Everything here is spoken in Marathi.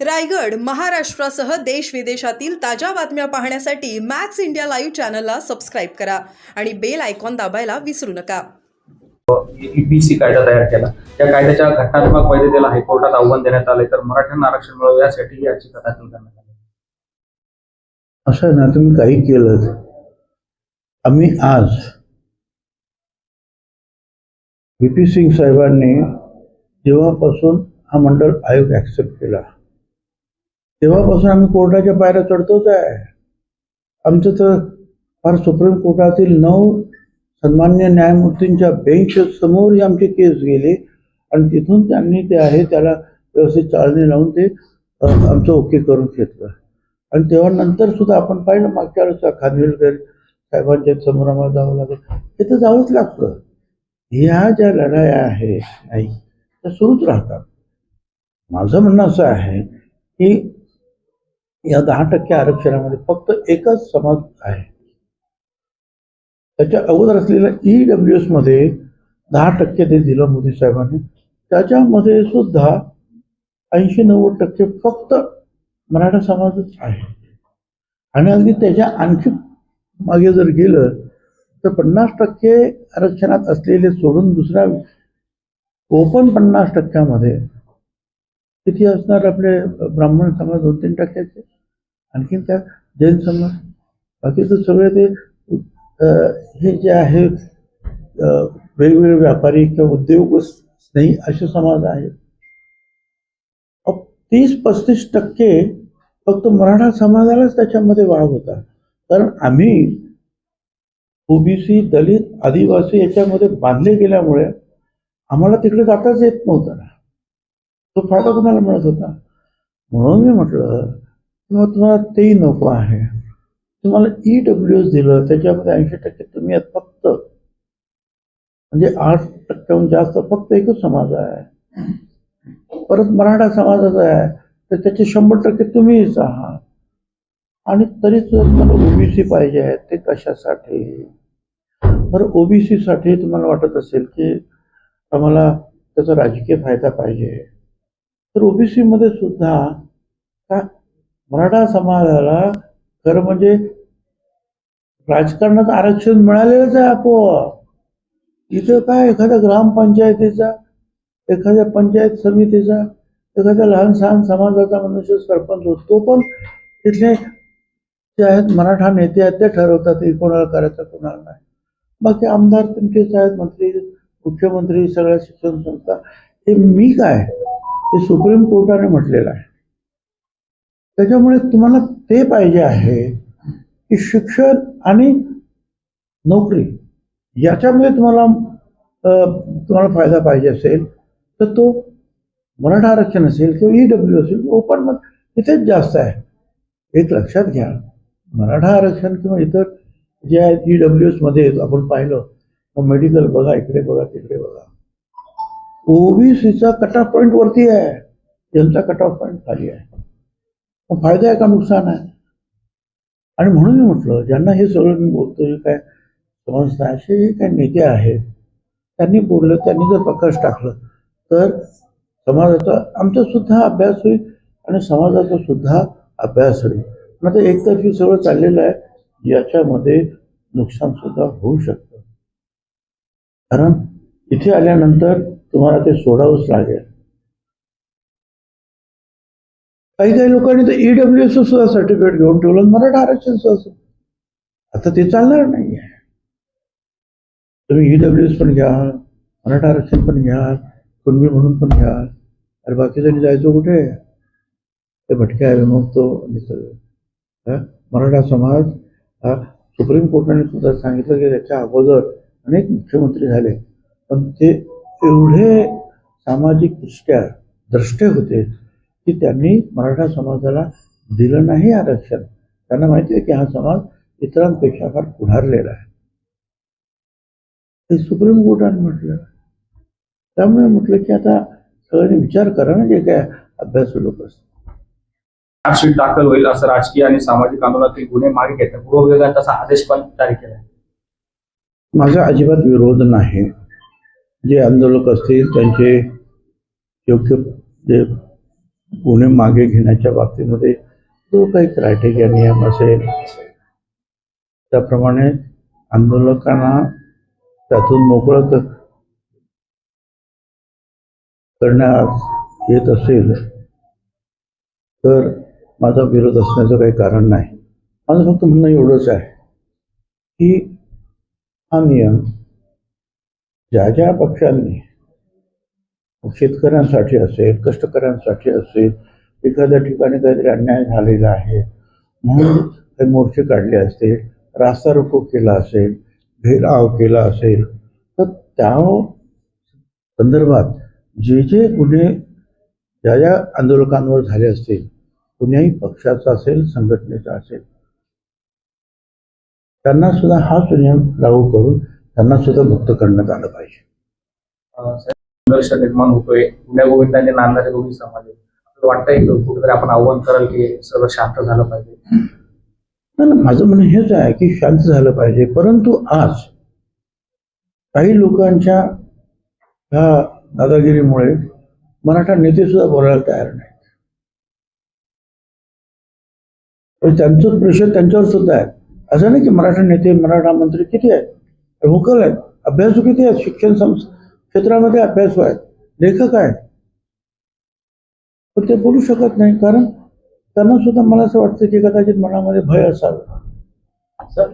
रायगड महाराष्ट्रासह देश विदेशातील ताज्या बातम्या पाहण्यासाठी मॅक्स इंडिया लाईव्ह चॅनलला सबस्क्राईब करा आणि बेल आयकॉन दाबायला विसरू नका. ईपीसी कायदा तयार केला. त्या कायद्याच्या घटनात्मक वैधतेला हायकोर्टात आव्हान देण्यात आले तर मराठ्यांना आरक्षण मिळावं यासाठी याचिका दाखल करण्यात आली. असं ना तुम्ही काही केलं आम्ही आज व्ही पी सिंग साहेबांनी जेव्हापासून हा मंडळ आयोग ऍक्सेप्ट केला तेव्हापासून आम्ही कोर्टाच्या पायऱ्या चढतोच आहे. आमचं तर फार सुप्रीम कोर्टातील नऊ सन्मान्य न्यायमूर्तींच्या बेंच समोर ही आमची केस गेली आणि तिथून त्यांनी ते आहे त्याला व्यवस्थित चालणी लावून ते आमचं ओके करून घेतलं. आणि तेव्हा नंतर सुद्धा आपण पाहिलं मागच्या वेळेस खानविलकर साहेबांच्या समोर आम्हाला जावं लागेल. हे तर जावंच लागतं. ह्या ज्या लढाया आहे नाही त्या सुरूच राहतात. माझं म्हणणं असं आहे की या दहा टक्के आरक्षणामध्ये फक्त एकच समाज आहे. त्याच्या अगोदर असलेल्या ई डब्ल्यू एसमध्ये दहा टक्के ते दिलं मोदी साहेबांनी. त्याच्यामध्ये सुद्धा ऐंशी नव्वद टक्के फक्त मराठा समाजच आहे. आणि अगदी त्याच्या आणखी मागे जर गेलं तर पन्नास टक्के आरक्षणात असलेले सोडून दुसऱ्या ओपन पन्नास टक्क्यामध्ये किती असणार आपले ब्राह्मण समाज दोन तीन टक्क्याचे. आणखीन त्या जैन समाज. बाकीचं सगळे ते अं, हे जे आहे वेगवेगळे व्यापारी किंवा उद्योग स्नेही असे समाज आहेत. तीस पस्तीस टक्के फक्त मराठा समाजालाच त्याच्यामध्ये वाढ होता कारण आम्ही ओबीसी दलित आदिवासी याच्यामध्ये बांधले गेल्यामुळे आम्हाला तिकडे जाताच येत नव्हतं ना. तो फायदा कुणाला मिळत होता. म्हणून मी म्हटलं किंवा तुम्हाला तेही नको आहे. तुम्हाला ई डब्ल्यू एस दिलं त्याच्यामध्ये ऐंशी टक्के तुम्ही आहेत फक्त म्हणजे आठ टक्क्याहून जास्त फक्त एकच समाज आहे. परत मराठा समाजाचा आहे तर त्याचे शंभर टक्के तुम्हीच आहात. आणि तरी तुम्हाला ओबीसी पाहिजे आहे ते कशासाठी? बरं ओबीसी साठी तुम्हाला वाटत असेल की आम्हाला त्याचा राजकीय फायदा पाहिजे. तर ओबीसीमध्ये सुद्धा का मराठा समाजाला खरं म्हणजे राजकारणात आरक्षण मिळालेलंच आहे आपोआप. इथं काय एखाद्या ग्रामपंचायतीचा एखाद्या पंचायत समितीचा एखाद्या लहान सहान समाजाचा मनुष्य सरपंच होतो तो पण तिथले जे आहेत मराठा नेते आहेत ते ठरवतात की कोणाला करायचं कोणाला नाही. बाकी आमदार तुमचेच आहेत मंत्री मुख्यमंत्री सगळ्या शिक्षण संस्था. हे मी काय? हे सुप्रीम कोर्टाने म्हटलेलं आहे. त्याच्यामुळे तुम्हाला ते पाहिजे आहे की शिक्षण आणि नोकरी याच्यामध्ये तुम्हाला तुम्हाला फायदा पाहिजे असेल तर तो मराठा आरक्षण असेल किंवा ई डब्ल्यू असेल ओपन मग इथेच जास्त आहे. एक लक्षात घ्या मराठा आरक्षण किंवा इतर जे आहे ई डब्ल्यू एसमध्ये आपण पाहिलं मग मेडिकल बघा इकडे बघा तिकडे बघा. ओबीसीचा कट ऑफ पॉईंट वरती आहे. त्यांचा कट ऑफ पॉईंट खाली आहे. मग फायदा आहे का नुकसान आहे? आणि म्हणून मी म्हटलं ज्यांना हे सगळं मी बोलतोय काय समजतं असे जे काही नेते आहेत त्यांनी बोललं त्यांनी जर प्रकाश टाकलं तर समाजाचा आमचा सुद्धा अभ्यास होईल आणि समाजाचा सुद्धा अभ्यास होईल. पण आता एकतर्फी सगळं चाललेलं आहे याच्यामध्ये नुकसान सुद्धा होऊ शकतं. कारण इथे आल्यानंतर तुम्हाला ते सोडावंच लागेल. काही काही लोकांनी तर ईडब्ल्यू एस सुद्धा सर्टिफिकेट घेऊन ठेवलं मराठा आरक्षण सुद्धा आता ते चालणार नाही आहे तुम्ही ईडब्ल्यू एस पण घ्या मराठा आरक्षण पण घ्या कुणबी म्हणून पण घ्या अरे बाकीच्यांनी जायचं कुठे? ते भटके आहे मग तो हा? मराठा समाज हा? सुप्रीम कोर्टाने सुद्धा सांगितलं की त्याच्या अगोदर अनेक मुख्यमंत्री झाले. पण ते एवढे सामाजिक दृष्ट्या द्रष्टे होते की त्यांनी मराठा समाजाला दिलं नाही आरक्षण. त्यांना माहिती आहे की हा समाज इतरांपेक्षा फार पुढारलेला आहे. ते सुप्रीम कोर्टाने म्हटलं. त्यामुळे म्हटलं की आता सगळ्यांनी विचार करा ना जे काय अभ्यासू लोक असतात चार्जशीट दाखल होईल असं राजकीय आणि सामाजिक आंदोलनातील गुन्हे मागे घेतात गृह विभागाने तसा आदेश पण जारी केला. माझा अजिबात विरोध नाही. जे आंदोलक असतील त्यांचे योग्य जे गुन्हे मागे घेण्याच्या बाबतीमध्ये जो काही क्रायटेरिया नियम असेल. त्याप्रमाणे आंदोलकांना त्यातून मोकळं करण्यात येत असेल तर माझा विरोध असण्याचं काही कारण नाही. माझं फक्त म्हणणं एवढंच आहे की हा नियम ज्या ज्या पक्षांनी शेतकऱ्यांसाठी असेल कष्टकऱ्यांसाठी असेल एखाद्या ठिकाणी काहीतरी अन्याय झालेला आहे म्हणून काही मोर्चे काढले असतील रास्ता रोको केला असेल घेराव केला असेल तर त्या संदर्भात जे जे गुन्हे ज्या ज्या आंदोलकांवर झाले असतील कुण्याही पक्षाचा असेल संघटनेचा असेल त्यांना सुद्धा हाच नियम लागू करून त्यांना सुद्धा मुक्त करण्यात आलं पाहिजे संघर्ष निर्माण होतोय. पुण्या गोविंदाने नांदणारे दोन्ही समाज वाटतंय कुठेतरी आपण आव्हान कराल की सर्व शांत झालं पाहिजे. नाही माझं म्हणणं हेच आहे की शांत झालं पाहिजे. परंतु आज काही लोकांच्या ह्या दादागिरीमुळे मराठा नेते सुद्धा बोलायला तयार नाहीत. त्यांचं प्रेशर त्यांच्यावर सुद्धा आहे. असं नाही की मराठा नेते मराठा मंत्री किती आहेत? व्होकल आहेत. अभ्यासू किती आहेत? शिक्षण क्षेत्रामध्ये अभ्यासू आहेत. लेखक आहेत. पण ते बोलू शकत नाही. कारण त्यांना सुद्धा मला असं वाटतं की कदाचित मनामध्ये भय असावं. सर